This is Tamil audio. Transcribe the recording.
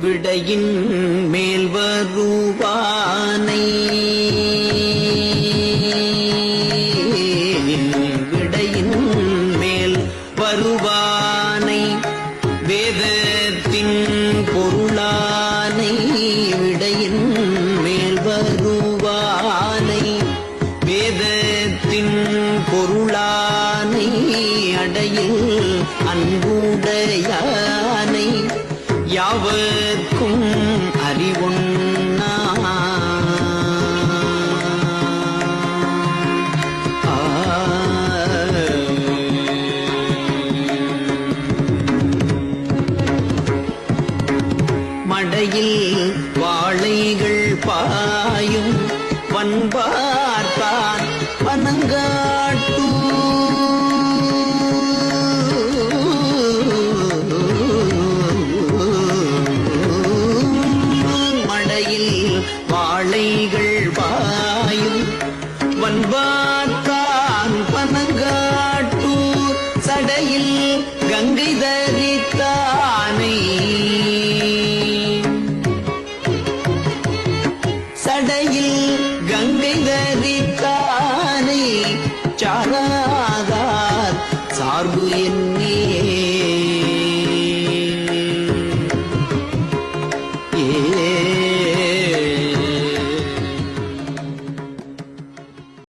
விடையின் மேல் வருவானை. விடையின் மேல் வருவானை. வேதத்தின் பொருளானை விடையின் மேல் வருவானை. வேதத்தின் பொருளானை அடையில் யாவர்க்கும் அறிவொன்னா மடையில் வாழைகள் பாயும் பண்பா வாழைகள் பாயும் வன்பாத்தான் பனங்காட்டூர் சடையில் கங்கை தரித்தானை. சடையில் கங்கை தரித்தானை சாராதார் சார்பு என்ன